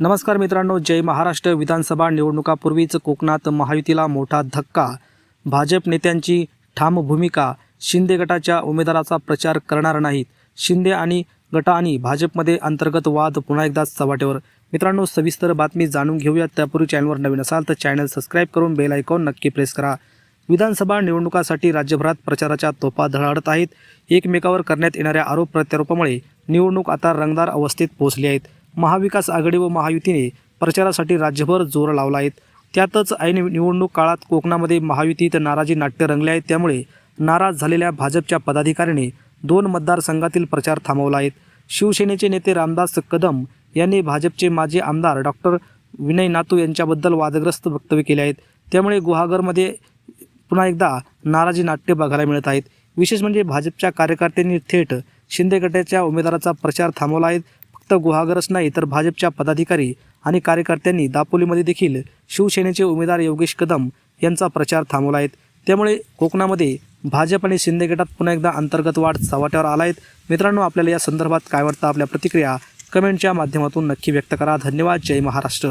नमस्कार मित्रांनो जय महाराष्ट्र विधानसभा निवडणुकापूर्वीच कोकणात महायुतीला मोठा धक्का. भाजप नेत्यांची ठाम भूमिका शिंदे गटाच्या उमेदवाराचा प्रचार करणार नाहीत. शिंदे आणि गटा आणि भाजपमध्ये अंतर्गत वाद पुन्हा एकदा चव्हाट्यावर मित्रांनो सविस्तर बातमी जाणून घेऊयात त्यापूर्वी चॅनलवर नवीन असाल तर चॅनल सबस्क्राईब करून बेल आयकॉन नक्की प्रेस करा. विधानसभा निवडणुकासाठी राज्यभरात प्रचाराच्या तोफा धडाडत आहेत. एकमेकावर करण्यात येणाऱ्या आरोप प्रत्यारोपामुळे निवडणूक आता रंगदार अवस्थेत पोहोचली आहेत. महाविकास आघाडी व महायुतीने प्रचारासाठी राज्यभर जोर लावला आहेत त्यातच ऐन निवडणूक काळात कोकणामध्ये महायुतीत नाराजी नाट्य रंगले आहेत त्यामुळे नाराज झालेल्या भाजपच्या पदाधिकाऱ्यांनी दोन मतदारसंघातील प्रचार थांबवला आहेत शिवसेनेचे नेते रामदास कदम यांनी भाजपचे माजी आमदार डॉक्टर विनय नातू यांच्याबद्दल वादग्रस्त वक्तव्य केले आहेत. त्यामुळे गुहागरमध्ये पुन्हा एकदा नाराजी नाट्य बघायला मिळत आहेत. विशेष म्हणजे भाजपच्या कार्यकर्त्यांनी थेट शिंदे गटाच्या उमेदवाराचा प्रचार थांबवला आहे. फक्त गुहागरच नाही तर भाजपच्या पदाधिकारी आणि कार्यकर्त्यांनी दापोलीमध्ये देखील शिवसेनेचे उमेदवार योगेश कदम यांचा प्रचार थांबवला आहे. त्यामुळे कोकणामध्ये भाजप आणि शिंदे गटात पुन्हा एकदा अंतर्गत वाढ चव्हाट्यावर आला आहेत मित्रांनो आपल्याला या संदर्भात काय वाटतं? आपल्या प्रतिक्रिया कमेंटच्या माध्यमातून नक्की व्यक्त करा. धन्यवाद. जय महाराष्ट्र.